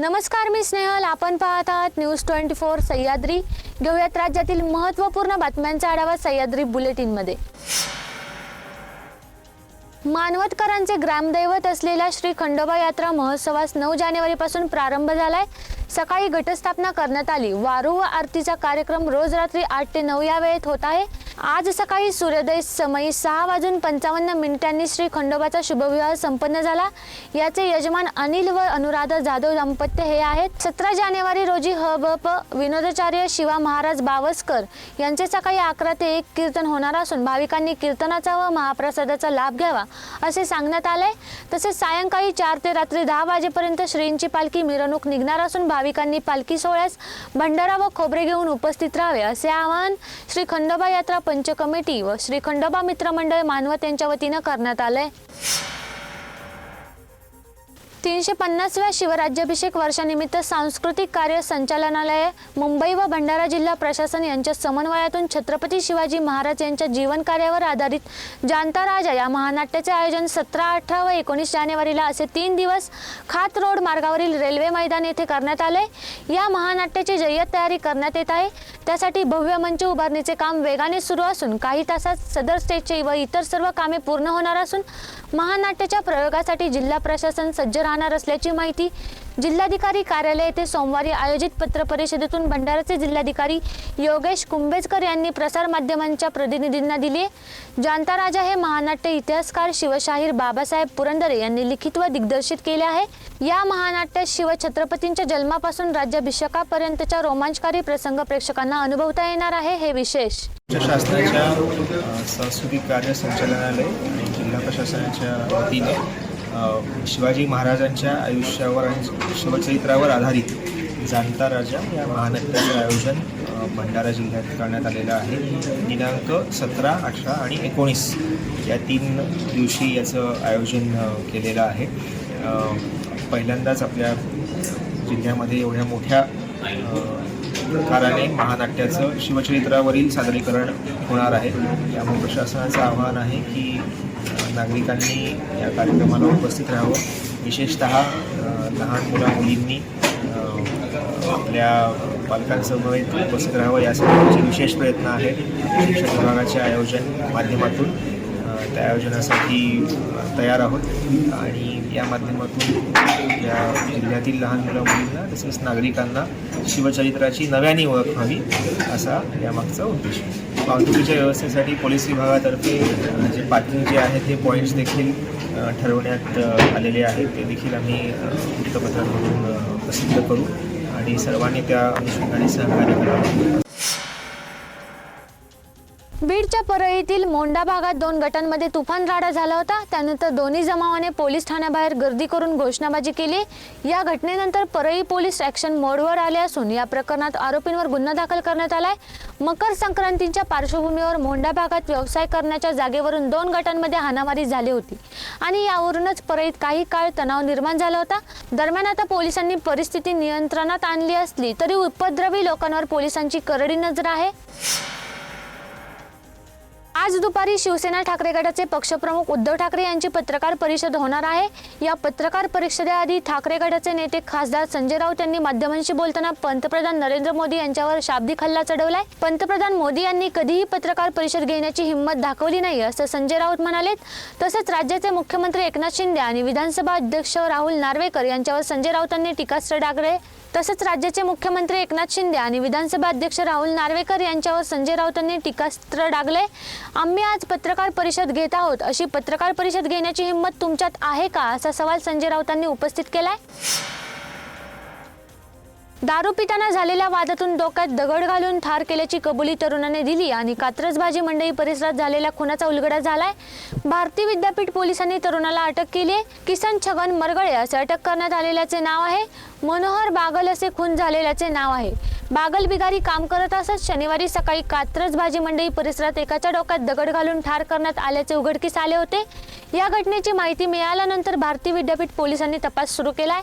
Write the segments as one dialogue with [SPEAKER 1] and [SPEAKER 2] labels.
[SPEAKER 1] नमस्कार मी स्नेहल. आपण पाहत आहात न्यूज ट्वेंटी फोर सह्याद्री. घेऊयात राज्यातील महत्त्वपूर्ण बातम्यांचा आढावा सह्याद्री बुलेटिनमध्ये. मानवतकरांचे ग्रामदैवत असलेल्या श्री खंडोबा यात्रा महोत्सवास नऊ जानेवारीपासून प्रारंभ झालाय. सकाळी घटस्थापना करण्यात आली. वारू व आरतीचा कार्यक्रम रोज रात्री आठ ते नऊ या वेळेत होत आहे. आज सकाळी सूर्योदय समयी सहा वाजून पंचावन्न मिनिटांनी श्री खंडोबाचा शुभविवाह संपन्न झाला. याचे यजमान अनिल व अनुराधा जाधव दाम्पत्य हे आहेत. सतरा जानेवारी रोजी ह ब प विनोदाचार्य शिवा महाराज बावस्कर यांचे सकाळी अकरा ते एक कीर्तन होणार असून भाविकांनी कीर्तनाचा व महाप्रसादाचा लाभ घ्यावा असे सांगण्यात आले. तसेच सायंकाळी चार ते रात्री दहा वाजेपर्यंत श्रींची पालखी मिरवणूक निघणार असून भाविकांनी पालखी सोहळ्यास भंडारा व खोबरे घेऊन उपस्थित राहावे असे आवाहन श्री खंडोबा यात्रा पंच कमिटी व श्री खंडोबा मित्रमंडळ मानवत यांच्या वतीनं करण्यात आलंय. तीनशे पन्नासव्या शिवराज्याभिषेक वर्षानिमित्त सांस्कृतिक कार्य संचालनालय मुंबई व भंडारा जिल्हा प्रशासन यांच्या समन्वयातून छत्रपती शिवाजी महाराज यांच्या जीवनकार्यावर आधारित जाणता राजा या महानाट्याचे आयोजन सतरा अठरा व एकोणीस जानेवारीला असे तीन दिवस खात रोड मार्गावरील रेल्वे मैदान येथे करण्यात आले. या महानाट्याची जय्यत तयारी करण्यात येत आहे. त्यासाठी भव्य मंच उभारणीचे काम वेगाने सुरू असून काही तासात सदर स्टेजचे व इतर सर्व कामे पूर्ण होणार असून महानाट्याच्या प्रयोगासाठी जिल्हा प्रशासन सज्ज राहणार असल्याची माहिती जिल्हाधिकारी कार्यालय येथे सोमवारी आयोजित पत्रपरिषदेतून भंडाराचे जिल्हाधिकारी योगेश कुंभेजकर यांनी प्रसारमाध्यमांच्या प्रतिनिधींना दिली. जाणता राजा हे महानाट्य इतिहासकार शिवशाहीर बाबासाहेब पुरंदरे यांनी लिखित व दिग्दर्शित केले आहे. या महानाट्यात शिवछत्रपतींच्या जन्मापासून राज्याभिषेकापर्यंतच्या रोमांचकारी प्रसंग प्रेक्षकांना अनुभवता येणार आहे. हे विशेष.
[SPEAKER 2] शासनाच्या सांस्कृतिक कार्य संचालनालय आणि जिल्हा प्रशासनाच्या वतीने शिवाजी महाराजांच्या आयुष्यावर आणि शिवचरित्रावर आधारित जाणता राजा या महानाट्याचे आयोजन भंडारा जिल्ह्यात करण्यात आलेलं आहे. दिनांक सतरा अठरा आणि एकोणीस या तीन दिवशी याचं आयोजन केलेलं आहे. पहिल्यांदाच आपल्या जिल्ह्यामध्ये एवढ्या मोठ्या प्रकाराने महानाट्याचं शिवचरित्रावरील सादरीकरण होणार आहे. त्यामुळे प्रशासनाचं आवाहन आहे की नागरिकांनी या कार्यक्रमाला उपस्थित राहावं. विशेषत लहान मुला मुलींनी आपल्या पालकांसमवेत उपस्थित राहावं यासाठी विशेष प्रयत्न आहेत. शिक्षण विभागाच्या आयोजन माध्यमातून त्या आयोजनासाठी तयार आहोत. आणि या माध्यमातून या जिल्ह्यातील लहान मुलं मुलींना तसेच नागरिकांना शिवचरित्राची नव्याने ओळख व्हावी असा यामागचा उद्देश आहे. वाहतुकीच्या व्यवस्थेसाठी पोलीस विभागातर्फे जे पार्किंग जे आहे ते पॉईंट्स देखील ठरवण्यात आलेले आहेत. ते देखील आम्ही वृत्तपत्रांमधून प्रसिद्ध करू आणि सर्वांनी त्या अनुषंगाने सहकार्य करावं.
[SPEAKER 1] बीडच्या परळीतील मोंडा भागात दोन गटांमध्ये तुफान राडा झाला होता. त्यानंतर दोन्ही जमावाने पोलीस ठाण्याबाहेर गर्दी करून घोषणाबाजी केली. या घटनेनंतर परळी पोलीस ॲक्शन मोडवर आले असून या प्रकरणात आरोपींवर गुन्हा दाखल करण्यात आलाय. मकर संक्रांतीच्या पार्श्वभूमीवर मोंडा भागात व्यवसाय करण्याच्या जागेवरून दोन गटांमध्ये हाणामारी झाली होती. आणि यावरूनच परळीत काही काळ तणाव निर्माण झाला होता. दरम्यान आता पोलिसांनी परिस्थिती नियंत्रणात आणली असली तरी उपद्रवी लोकांवर पोलिसांची करडी नजर आहे. आज दुपारी शिवसेना ठाकरे गटाचे पक्षप्रमुख उद्धव ठाकरे यांची पत्रकार परिषद होणार आहे. या पत्रकार परिषदेआधी ठाकरे गटाचे नेते खासदार संजय राऊत यांनी माध्यमांशी बोलताना पंतप्रधान नरेंद्र मोदी यांच्यावर शाब्दिक हल्ला चढवलाय. पंतप्रधान मोदी यांनी कधीही पत्रकार परिषद घेण्याची हिंमत दाखवली नाही असं संजय राऊत म्हणाले तसंच राज्याचे मुख्यमंत्री एकनाथ शिंदे आणि विधानसभा अध्यक्ष राहुल नार्वेकर यांच्यावर संजय राऊतांनी टीकास्त्र डागले तसंच राज्याचे मुख्यमंत्री एकनाथ शिंदे आणि विधानसभा अध्यक्ष राहुल नार्वेकर यांच्यावर संजय राऊतांनी टीकास्त्र डागले आम्ही आज पत्रकार परिषद घेत आहोत. अशी पत्रकार परिषद घेण्याची हिंमत तुमच्यात आहे का? असा सवाल संजय राऊतांनी उपस्थित केलाय. दारू पिताना झालेल्या वादातून डोक्यात दगड घालून ठार केल्याची कबुली तरुणाने दिली आणि कात्रजबाजी मंडई परिसरात झालेल्या खुनाचा उलगडा झालाय. भारती विद्यापीठ पोलिसांनी तरुणाला अटक केली आहे. किसन छगन मरगळे असे अटक करण्यात आलेल्याचे नाव आहे. मनोहर बागल असे खून झालेल्याचे नाव आहे. बागल बिगारी काम करत असत शनिवारी सकाळी कात्रज भाजी मंडई परिसरात एकाच्या डोक्यात दगड घालून ठार करण्यात आल्याचे उघडकीस आले होते. या घटनेची माहिती मिळाल्यानंतर भारती विद्यापीठ पोलिसांनी तपास सुरू केलाय.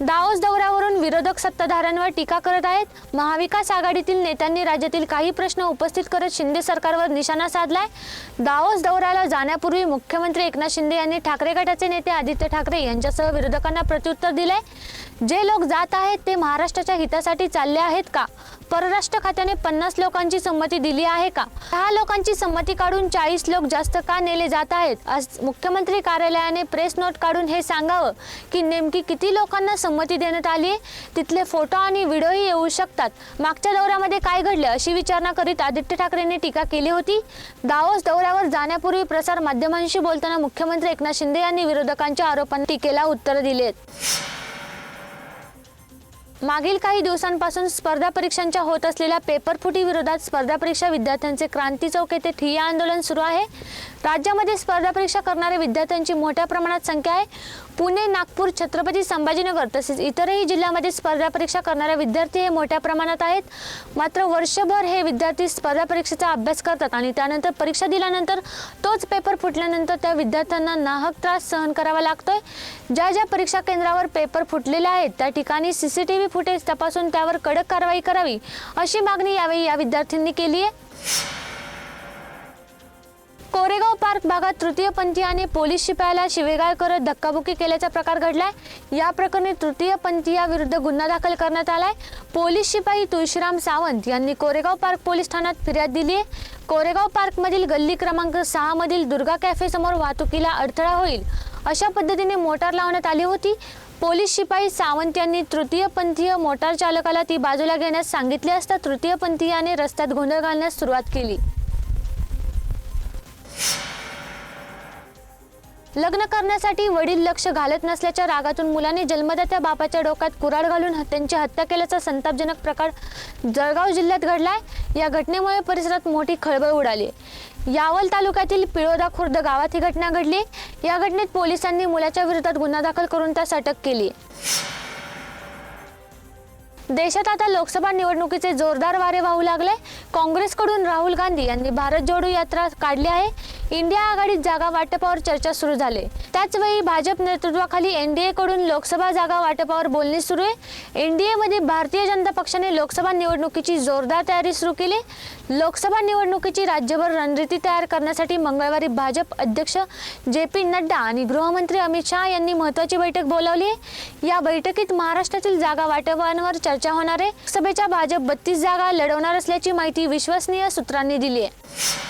[SPEAKER 1] दाओस दौऱ्यावरून विरोधक सत्ताधाऱ्यांवर टीका करत आहेत. महाविकास आघाडीतील नेत्यांनी राज्यातील काही प्रश्न उपस्थित करत शिंदे सरकारवर निशाणा साधलाय. दाओस दौऱ्याला जाण्यापूर्वी मुख्यमंत्री एकनाथ शिंदे यांनी ठाकरे गटाचे नेते आदित्य ठाकरे यांच्यासह विरोधकांना प्रत्युत्तर दिलंय. जे लोक जात आहेत ते महाराष्ट्राच्या हितासाठी चालले आहेत का? परराष्ट्र खात्याने पन्नास लोकांची संमती दिली आहे का? दहा लोकांची संमती काढून चाळीस लोक जास्त का नेले जात आहेत? आज मुख्यमंत्री कार्यालयाने प्रेस नोट काढून हे सांगावं की नेमकी किती लोकांना संमती देण्यात आली आहे? तिथले फोटो आणि व्हिडिओही येऊ शकतात. मागच्या दौऱ्यामध्ये काय घडलं अशी विचारणा करीत आदित्य ठाकरेंनी टीका केली होती. दावोस दौऱ्यावर जाण्यापूर्वी प्रसार माध्यमांशी बोलताना मुख्यमंत्री एकनाथ शिंदे यांनी विरोधकांच्या आरोपांना टीकेला उत्तर दिलेत. आहेत मागील काही दिवसांपासून स्पर्धा परीक्षांच्या होत असलेल्या पेपरफुटी विरोधात स्पर्धा परीक्षा विद्यार्थ्यांचे क्रांती चौक येथे ठिय्या आंदोलन सुरू आहे. राज्यामध्ये स्पर्धा परीक्षा करणाऱ्या विद्यार्थ्यांची मोठ्या प्रमाणात संख्या आहे. पुणे नागपूर छत्रपती संभाजीनगर तसेच इतरही जिल्ह्यामध्ये स्पर्धा परीक्षा करणारे विद्यार्थी हे मोठ्या प्रमाणात आहेत. मात्र वर्षभर हे विद्यार्थी स्पर्धा परीक्षेचा अभ्यास करतात आणि त्यानंतर परीक्षा दिल्यानंतर तोच पेपर फुटल्यानंतर त्या विद्यार्थ्यांना नाहक त्रास सहन करावा लागतोय. ज्या ज्या परीक्षा केंद्रावर पेपर फुटलेले आहेत त्या ठिकाणी C C T V footage तपासून त्यावर कडक कारवाई करावी अशी मागणी यावेळी या विद्यार्थ्यांनी केली आहे. पार्क भागात तृतीयपंथीयाने पोलीस शिपायाला शिवेगाळ करत धक्काबुक्की केल्याचा प्रकार घडलाय. या प्रकरणी तृतीयपंथीयाविरुद्ध गुन्हा दाखल करण्यात आलाय. पोलीस शिपाई तुळशीराम सावंत यांनी कोरेगाव पार्क पोलीस ठाण्यात फिर्याद दिली आहे कोरेगाव पार्कमधील गल्ली क्रमांक सहा मधील दुर्गा कॅफे समोर वाहतुकीला अडथळा होईल अशा पद्धतीने मोटार लावण्यात आली होती. पोलीस शिपाई सावंत यांनी तृतीयपंथीय मोटार चालकाला ती बाजूला घेण्यास सांगितले असता तृतीयपंथीयाने रस्त्यात गोंधळ घालण्यास सुरुवात केली. लग्न करण्यासाठी वडील लक्ष घालत नसल्याच्या रागातून मुलाने जन्मदात्या बापाच्या डोक्यात कुराड घालून त्यांची हत्या केल्याचा संतापजनक प्रकार जळगाव जिल्ह्यात घडलाय. या घटनेमुळे परिसरात मोठी खळबळ उडाली. यावल तालुक्यातील पिळोदा खुर्द गावात ही घटना घडली. या घटनेत पोलिसांनी मुलाच्या विरोधात गुन्हा दाखल करून त्यास अटक केली. देशात आता लोकसभा निवडणुकीचे जोरदार वारे वाहू लागले. काँग्रेसकडून राहुल गांधी यांनी भारत जोडो यात्रा काढली आहे. इंडिया आघाडीत जागा वाटपावर चर्चा सुरू झाली. त्याचवेळी भाजप नेतृत्वाखाली एनडीए कडून लोकसभा जागा वाटपावर बोलणी सुरू आहे. एनडीए मध्ये भारतीय जनता पक्षाने लोकसभा निवडणुकीची जोरदार तयारी सुरू केली. लोकसभा निवडणुकीची राज्यभर रणनीती तयार करण्यासाठी मंगळवारी भाजप अध्यक्ष जे पी नड्डा आणि गृहमंत्री अमित शहा यांनी महत्त्वाची बैठक बोलावली आहे. या बैठकीत महाराष्ट्रातील जागा वाटपांवर चर्चा होणार आहे. सभेच्या भाजप बत्तीस जागा लढवणार असल्याची माहिती विश्वसनीय सूत्रांनी दिली आहे.